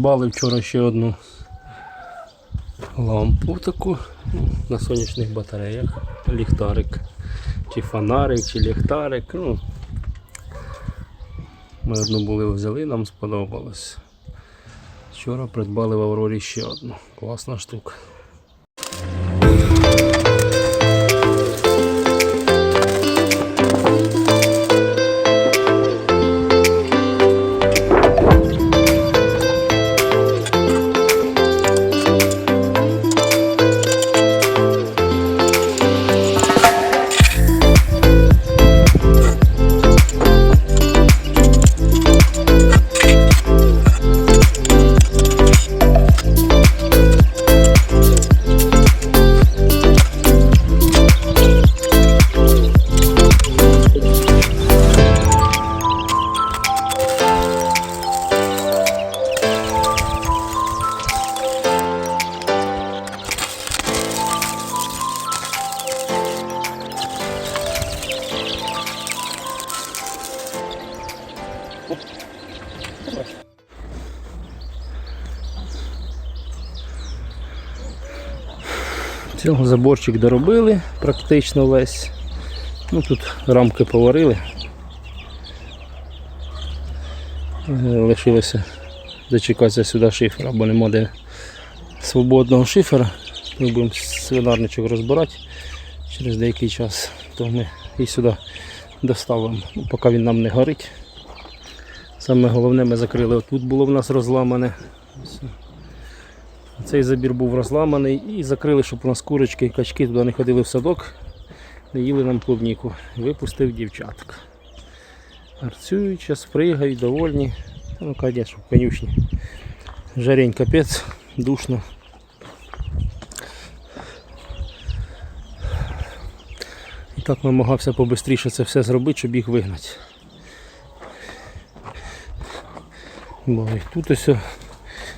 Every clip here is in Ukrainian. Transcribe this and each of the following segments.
Придбали вчора ще одну лампу таку ну, на сонячних батареях. Ліхтарик. Чи фонарик, чи ліхтарик. Ну, ми одну були взяли, нам сподобалось. Вчора придбали в Аврорі ще одну. Класна штука. Цього заборчик доробили практично весь. Ну, тут рамки поварили. Е, Лишилося дочекатися сюди шифера, бо нема де свободного шифера. Ми будемо свинарничок розбирати через деякий час, то ми і сюди доставимо, ну, поки він нам не горить. Саме головне ми закрили. Отут було в нас розламане. Цей забір був розламаний і закрили, щоб у нас курочки і качки туди не ходили в садок, не їли нам клубніку. Випустив дівчаток. Гарцюють, зараз пригають, довольні. Ну, кадять, щоб конюшні. Жарень капець, душно. І так намагався побистріше це все зробити, щоб їх вигнати. Бо і тут ось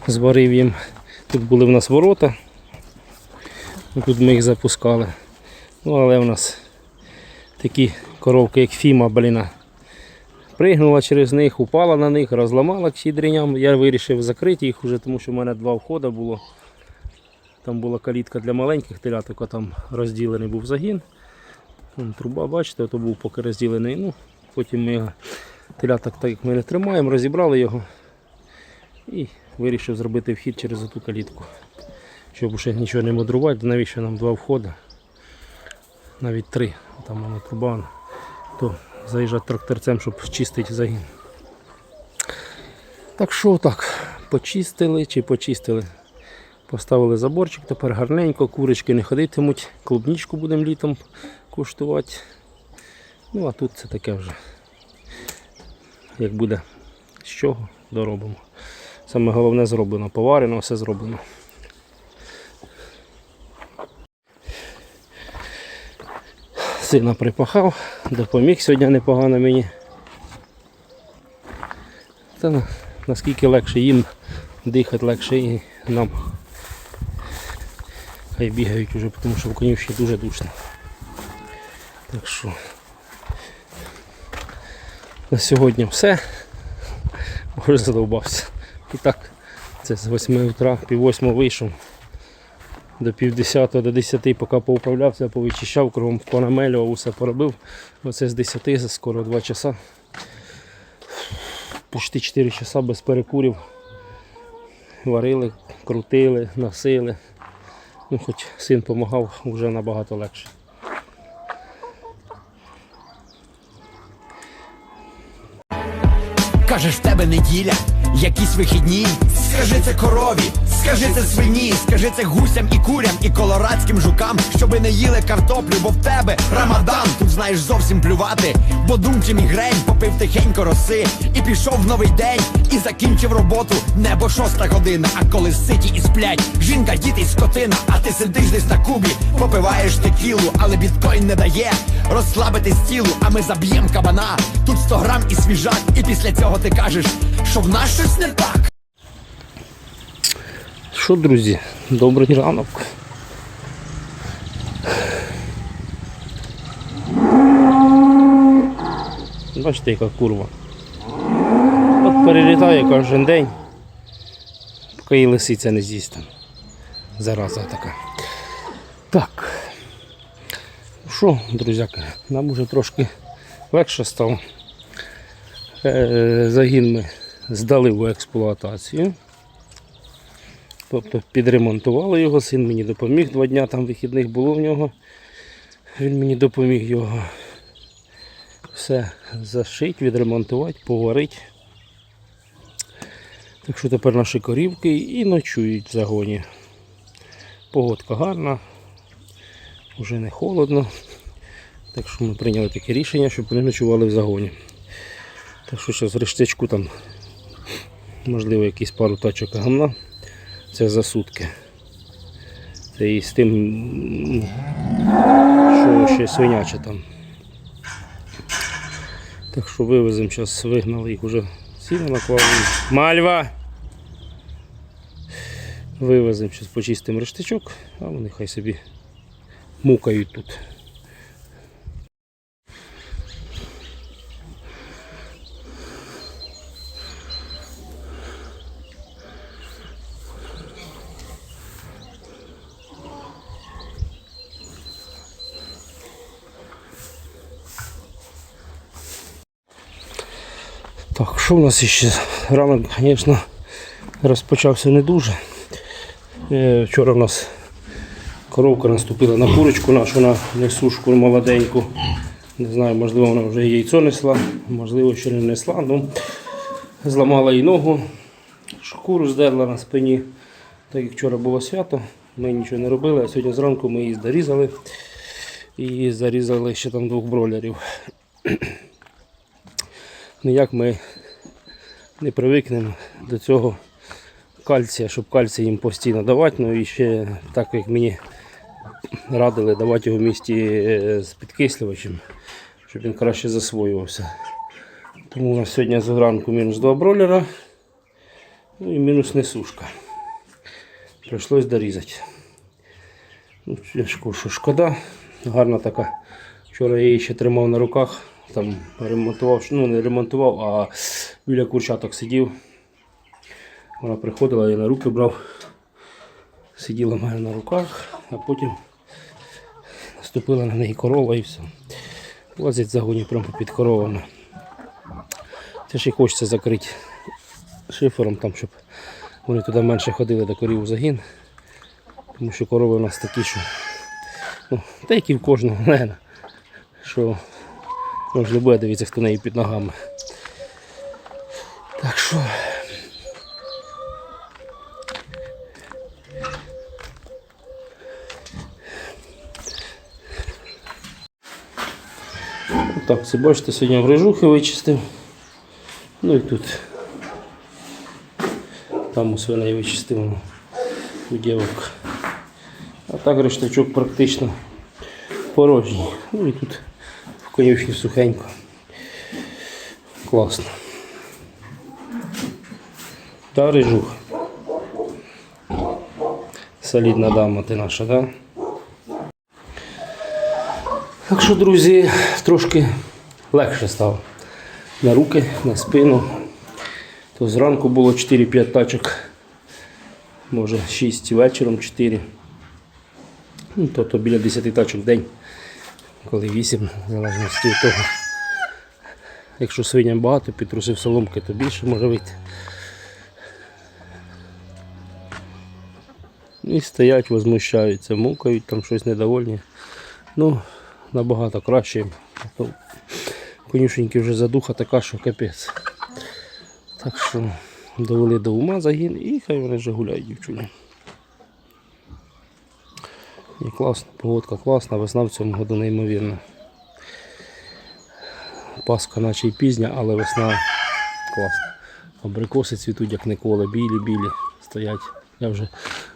зварив їм. Тут були в нас ворота. Тут ми їх запускали. Ну, але в нас такі коровки, як Фіма, бліна. Пригнула через них, упала на них, розламала щідреням. Я вирішив закрити їх вже, тому що в мене два входи було. Там була калітка для маленьких теляток, а там розділений був загін. Вон труба, бачите, то був поки розділений. Ну, потім ми теляток, так як ми не тримаємо, розібрали його і вирішив зробити вхід через оту калітку. Щоб ще нічого не мудрувати, навіщо нам два входи, навіть три, там воно труба, то заїжджати тракторцем, щоб чистити загін. Так що так, почистили чи почистили. Поставили заборчик, тепер гарненько, курочки не ходитимуть, клубничку будемо літом куштувати. Ну а тут це таке вже. Як буде з чого, доробимо. Саме головне зроблено, поварено, все зроблено. Сина припахав, допоміг сьогодні непогано мені. Та наскільки легше їм дихати, легше і нам. Хай бігають уже, тому що в конюшні дуже душно. Так що на сьогодні все. Може задовбався. І так, це з 8 утра, пів 8 вийшов. До пів 10 до 10, поки поуправлявся, повичищав, кругом понамелював, усе поробив. Оце з 10, за скоро 2 часа. Почти 4 часа без перекурів. Варили, крутили, носили. Ну, хоч син допомагав, вже набагато легше. Кажеш, в тебе неділя, якісь вихідні. Скажи це корові, скажи це свині, скажи це гусям і курям, і колорадським жукам, щоби не їли картоплю, бо в тебе рамадан. Тут знаєш зовсім плювати, бо думчим і грень попив тихенько роси, і пішов в новий день, і закінчив роботу. Небо шоста година, а коли ситі і сплять, жінка, діти й скотина, а ти сидиш десь на кубі, попиваєш текілу, але біткоін не дає розслабити тілу, а ми заб'єм кабана. Тут 100 грам і свіжак, і після цього ти кажеш, що в нас щось не так. Що, друзі, добрий ранок. Бачите, яка курва. От перелітає кожен день, поки її лисиця не з'їсть там. Зараза така. Так. Що, друзяки, нам уже трошки легше стало. Е, Загін ми здали в експлуатацію. Тобто підремонтували його, син мені допоміг, два дня там вихідних було в нього. Він мені допоміг його все зашити, відремонтувати, поварити. Так що тепер наші корівки і ночують в загоні. Погодка гарна, вже не холодно. Так що ми прийняли таке рішення, щоб вони ночували в загоні. Так що зараз рештечку там можливо якісь пару тачок гамна. Це за сутки. Це і з тим, що ще свиняче там. Так що вивеземо зараз, вигнали їх уже сіно наклали. Мальва! Вивеземо зараз почистимо рештичок, а вони хай собі мукають тут. Так, що в нас ще? Ранок, звісно, розпочався не дуже. Е, Вчора в нас коровка наступила на курочку нашу на несушку молоденьку. Не знаю, можливо, вона вже яйцо несла, можливо, ще не несла. Ну, зламала їй ногу, шкуру здерла на спині. Так як вчора було свято, ми нічого не робили, а сьогодні зранку ми її дорізали і зарізали ще там двох бройлерів. Ніяк ми не привикнемо до цього кальція, щоб кальцій їм постійно давати. Ну і ще так як мені радили давати його в місті е, з підкислювачем, щоб він краще засвоювався. Тому у нас сьогодні зранку мінус 2 бройлера, ну і мінус несушка. Прийшлось дорізати. Ну, шкода, гарна така. Вчора я її ще тримав на руках, там ремонтував, ну не ремонтував, а біля курчаток сидів. Вона приходила, я на руки брав, сиділа в мене на руках, а потім наступила на неї корова і все. Лазить в загоні прямо під коровами. Це ще й хочеться закрити шифером, там, щоб вони туди менше ходили до корів у загін. Тому що корови у нас такі, що ну, та які в кожного, наверное, що може не буде дивитися, хто неї під ногами. Так що. Так, це бачите, сьогодні врежухи вичистив. Ну і тут. Там у свиней вичистив ну, у дівок. А так рештачок практично порожній. Ну і тут конюшні сухенько. Класно. Та рижух. Солідна дама ти наша, так? Так що, друзі, трошки легше стало. На руки, на спину. То зранку було 4-5 тачок, може 6 вечором 4. Ну, тобто біля 10 тачок в день, коли 8, в залежності від того. Якщо свиням багато, підтрусив соломки, то більше може вийти. І стоять, возмущаються, мукають, там щось недовольні. Ну, набагато краще. Ну, Конюшеньки вже задуха така, що капець. Так що довели до ума загін і хай вони вже гуляють, дівчуні. І класно, погодка класна, весна в цьому году неймовірна. Пасха наче й пізня, але весна класна. Абрикоси цвітуть як ніколи, білі-білі стоять. Я вже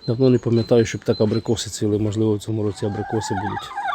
давно не пам'ятаю, щоб так абрикоси цвіли, можливо в цьому році абрикоси будуть.